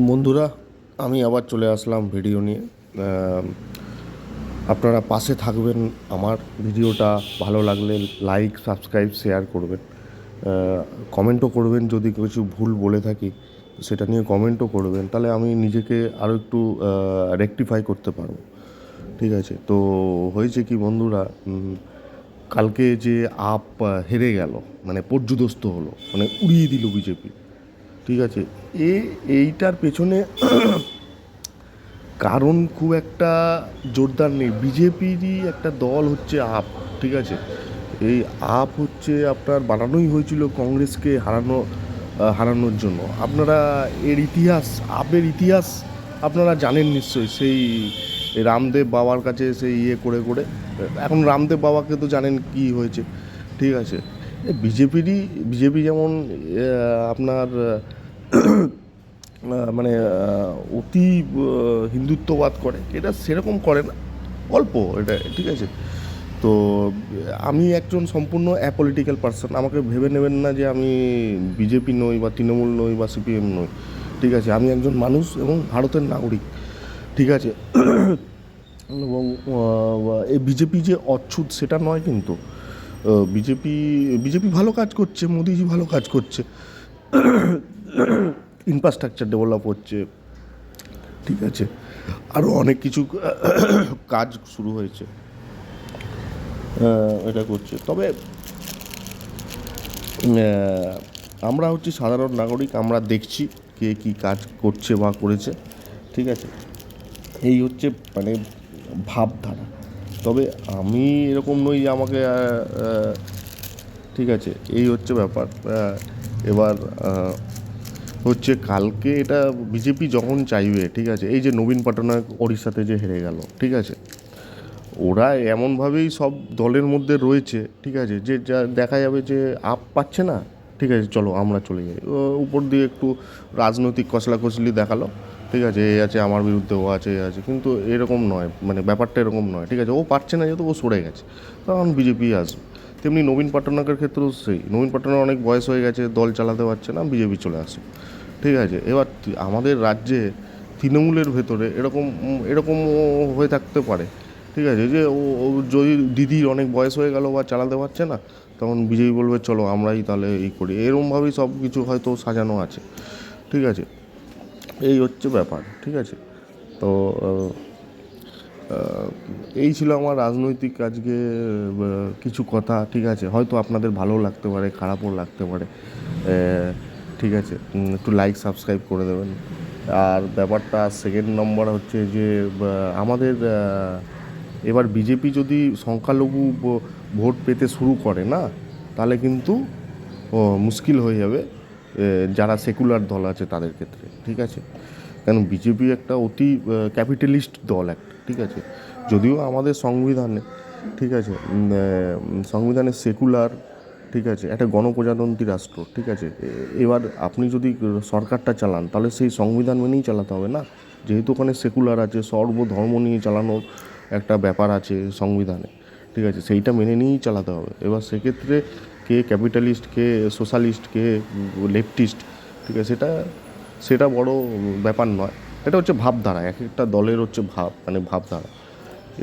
বন্ধুরা, আমি আবার চলে আসলাম ভিডিও নিয়ে। আপনারা পাশে থাকবেন আমার ভিডিওটা, ভালো লাগলে লাইক সাবস্ক্রাইব শেয়ার করবেন। কমেন্টও করবেন যদি কিছু ভুল বলে থাকি, সেটা নিয়ে কমেন্টও করবেন, তাহলে আমি নিজেকে আরও একটু রেকটিফাই করতে পারব। ঠিক আছে? তো হয়েছে কি বন্ধুরা কালকে যে আপ হেরে গেল মানে পর্যুদস্ত হলো মানে উড়িয়ে দিল বিজেপি। ঠিক আছে। এ, এইটার পেছনে কারণ খুব একটা জোরদার নেই। বিজেপিরই একটা দল হচ্ছে আপ, ঠিক আছে? এই আপ হচ্ছে আপনার বানানোই হয়েছিল কংগ্রেসকে হারানো হারানোর জন্য। আপনারা এর ইতিহাস, আপের ইতিহাস আপনারা জানেন নিশ্চয়ই। সেই রামদেব বাবার কাছে সেই ইয়ে করে করে। এখন রামদেব বাবাকে তো জানেন কি হয়েছে, ঠিক আছে? বিজেপিরই, বিজেপি যেমন আপনার মানে অতি হিন্দুত্ববাদ করে, এটা সেরকম করে না। অল্প এটা, ঠিক আছে? তো, আমি একজন সম্পূর্ণ অ্যাপলিটিক্যাল পার্সন আমাকে ভেবে নেবেন না যে আমি বিজেপি নই বা তৃণমূল নই বা সিপিএম নই, ঠিক আছে? আমি একজন মানুষ এবং ভারতের নাগরিক, ঠিক আছে? এবং এই বিজেপি যে অচ্ছুত, সেটা নয় কিন্তু। বিজেপি বিজেপি ভালো কাজ করছে, মোদিজি ভালো কাজ করছে। ইনফ্রাস্ট্রাকচার ডেভেলপ হচ্ছে, ঠিক আছে। আরও অনেক কিছু কাজ শুরু হয়েছে। এটা করছে। তবে আমরা হচ্ছে সাধারণ নাগরিক, আমরা দেখছি কে কী কাজ করছে বা করেছে, ঠিক আছে। এই হচ্ছে মানে ভাবধারা। তবে আমি এরকম নই যে আমাকে ঠিক আছে, এই হচ্ছে ব্যাপার। এবার হচ্ছে কালকে এটা বিজেপি যখন চাইবে, ঠিক আছে, এই যে নবীন পটনায়ক ওড়িশাতে যে হেরে গেল, ঠিক আছে, ওরা এমনভাবেই সব দলের মধ্যে রয়েছে, ঠিক আছে, যে যা দেখা যাবে যে আপ পাচ্ছে না, ঠিক আছে, চলো আমরা চলে যাই। উপর দিয়ে একটু রাজনৈতিক কসলাকসলি দেখাল। ঠিক আছে, এ আছে, আমার বিরুদ্ধে ও আছে, এ আছে, কিন্তু এরকম নয় মানে ব্যাপারটা এরকম নয়, ঠিক আছে? ও পারছে না যেহেতু ও সরে গেছে তখন বিজেপি আসবে। তেমনি নবীন পট্টনায়কের ক্ষেত্রেও সেই, নবীন পট্টনায়ক অনেক বয়স হয়ে গেছে, দল চালাতে পারছে না, বিজেপি চলে আসে, ঠিক আছে? এবার আমাদের রাজ্যে তৃণমূলের ভেতরে এরকম এরকম হয়ে থাকতে পারে, ঠিক আছে? যে ও যদি দিদির অনেক বয়স হয়ে গেল বা চালাতে পারছে না, তখন বিজেপি বলবে, চলো আমরাই তাহলে এই করি। এরকমভাবেই সব কিছু হয়তো সাজানো আছে, ঠিক আছে? এই হচ্ছে ব্যাপার, ঠিক আছে? তো এই ছিল আমার রাজনৈতিক আজকে কিছু কথা, ঠিক আছে? হয়তো আপনাদের ভালো লাগতে পারে, খারাপও লাগতে পারে ঠিক আছে? একটু লাইক সাবস্ক্রাইব করে দেবেন। আর ব্যাপারটা সেকেন্ড নম্বর হচ্ছে যে আমাদের এবার বিজেপি যদি সংখ্যালঘু ভোট পেতে শুরু করে না, তাহলে কিন্তু মুশকিল হয়ে যাবে। যারা সেকুলার দল আছে তাদের ক্ষেত্রে, ঠিক আছে? কারণ বিজেপি একটা অতি ক্যাপিটালিস্ট দল একটা, ঠিক আছে? যদিও আমাদের সংবিধানে, ঠিক আছে সংবিধানে সেকুলার ঠিক আছে, একটা গণপ্রজাতন্ত্রী রাষ্ট্র, ঠিক আছে? এবার আপনি যদি সরকারটা চালান, তাহলে সেই সংবিধান মেনেই চালাতে হবে না? যেহেতু ওখানে সেকুলার আছে, সর্বধর্ম নিয়ে চালানোর একটা ব্যাপার আছে সংবিধানে, ঠিক আছে? সেইটা মেনে নিয়েই চালাতে হবে। এবার সেক্ষেত্রে কে ক্যাপিটালিস্ট, কে সোশ্যালিস্ট, কে লেফটিস্ট, ঠিক আছে? সেটা সেটা বড় ব্যাপার নয়। এটা হচ্ছে ভাবধারা, এক একটা দলের হচ্ছে ভাব মানে ভাবধারা।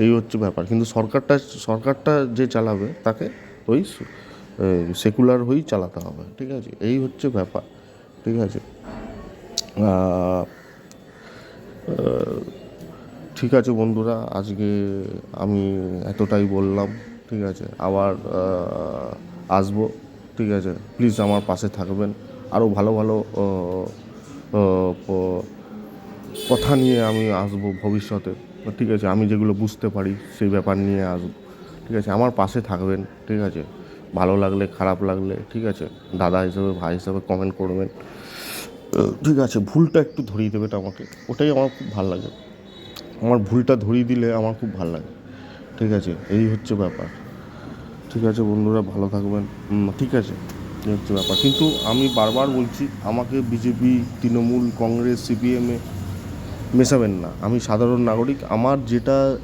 এই হচ্ছে ব্যাপার। কিন্তু সরকারটা সরকারটা যে চালাবে, তাকে ওই সেকুলার হয়েই চালাতে হবে, ঠিক আছে? এই হচ্ছে ব্যাপার, ঠিক আছে? ঠিক আছে বন্ধুরা, আজকে আমি এতটাই বললাম। ঠিক আছে, আবার আসব, ঠিক আছে। প্লিজ আমার পাশে থাকবেন। আরও ভালো ভালো কথা নিয়ে আমি আসব ভবিষ্যতে। ঠিক আছে, আমি যেগুলো বুঝতে পারি সেই ব্যাপার নিয়ে আসব। ঠিক আছে, আমার পাশে থাকবেন, ঠিক আছে। ভালো লাগলে, খারাপ লাগলে, ঠিক আছে। দাদা হিসেবে, ভাই হিসেবে কমেন্ট করবেন। ঠিক আছে, ভুলটা একটু ধরিয়ে দেবেন আমাকে। ওটাই আমার খুব ভালো লাগে। আমার ভুলটা ধরিয়ে দিলে আমার খুব ভালো লাগে। ঠিক আছে, এই হচ্ছে ব্যাপার। ঠিক আছে বন্ধুরা, ভালো থাকবেন। ঠিক আছে হচ্ছে ব্যাপার। কিন্তু আমি বারবার বলছি, আমাকে বিজেপি, তৃণমূল, কংগ্রেস, সিপিএমে মেশাবেন না। আমি সাধারণ নাগরিক, আমার যেটা